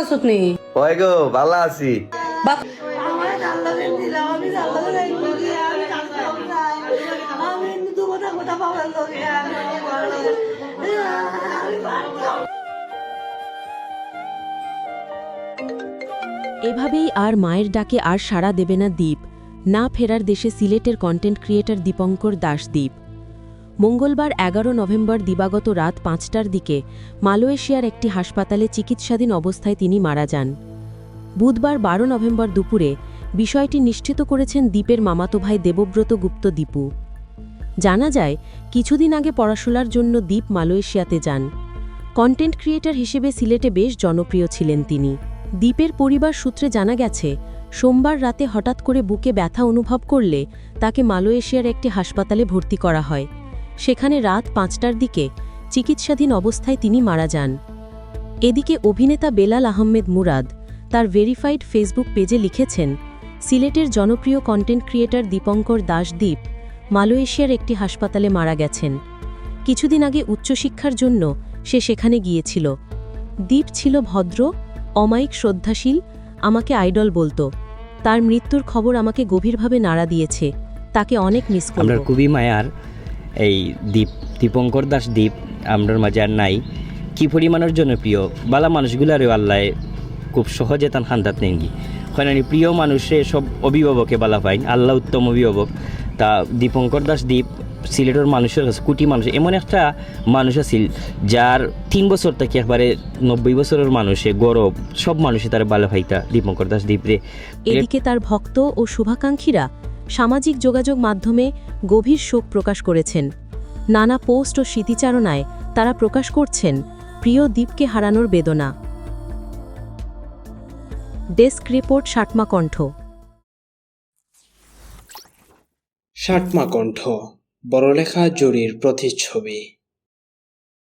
আছত নি? ওই গো ভালো আছি। বাপ এভাবেই আর মায়ের ডাকে আর সাড়া দেবে না দ্বীপ না ফেরার দেশে সিলেটের কন্টেন্ট ক্রিয়েটর দীপঙ্কর দাস দ্বীপ মঙ্গলবার এগারো নভেম্বর দিবাগত রাত পাঁচটার দিকে মালয়েশিয়ার একটি হাসপাতালে চিকিৎসাধীন অবস্থায় তিনি মারা যান। বুধবার বারো নভেম্বর দুপুরে বিষয়টি নিশ্চিত করেছেন দ্বীপের মামাতো ভাই দেবব্রত গুপ্ত দীপু। জানা যায়, কিছুদিন আগে পড়াশোনার জন্য দ্বীপ মালয়েশিয়াতে যান। কন্টেন্ট ক্রিয়েটর হিসেবে সিলেটে বেশ জনপ্রিয় ছিলেন তিনি। দ্বীপের পরিবার সূত্রে জানা গেছে, সোমবার রাতে হঠাৎ করে বুকে ব্যথা অনুভব করলে তাকে মালয়েশিয়ার একটি হাসপাতালে ভর্তি করা হয়। সেখানে রাত পাঁচটার দিকে চিকিৎসাধীন অবস্থায় তিনি মারা যান। এদিকে অভিনেতা বেলাল আহমেদ মুরাদ তার ভেরিফাইড ফেসবুক পেজে লিখেছেন, সিলেটের জনপ্রিয় কন্টেন্ট ক্রিয়েটর দীপঙ্কর দাসদীপ মালয়েশিয়ার একটি হাসপাতালে মারা গেছেন। কিছুদিন আগে উচ্চশিক্ষার জন্য সে সেখানে গিয়েছিল। দ্বীপ ছিল ভদ্র, অমায়িক, শ্রদ্ধাশীল, আমাকে আইডল বলতো। তার মৃত্যুর খবর আমাকে গভীরভাবে নাড়া দিয়েছে। তাকে অনেক মিস খুবই মায়ার। এই দ্বীপ, দীপঙ্কর দাস দ্বীপ আমরার মাঝে আর নাই। কি পরিমাণের জনপ্রিয়? বালা মানুষগুলারও আল্লাহ খুব সহজে তান হান্দাত নেঙ্গি। কারণ প্রিয় মানুষে সব অভিভাবকে বালা পাই আল্লাহ উত্তম অভিভাবক। তা দীপঙ্কর দাস দ্বীপ সিলেটের মানুষের কাছে, কোটি মানুষ, এমন একটা মানুষ আছিল যার তিন বছর থেকে একবারে নব্বই বছরের মানুষে গৌরব, সব মানুষে তার বালা ভাইতা দীপঙ্কর দাস দ্বীপরে এদিকে তার ভক্ত ও শুভাকাঙ্ক্ষীরা সামাজিক যোগাযোগ মাধ্যমে গভীর শোক প্রকাশ করেছেন। নানা পোস্ট ও স্মৃতিচারণায় তারা প্রকাশ করছেন, প্রিয় দ্বীপকে হারানোর বেদনা। ডেস্ক রিপোর্ট ষাটমা কণ্ঠ। ষাটমা কণ্ঠ, বড়লেখা জুরির প্রতিচ্ছবি।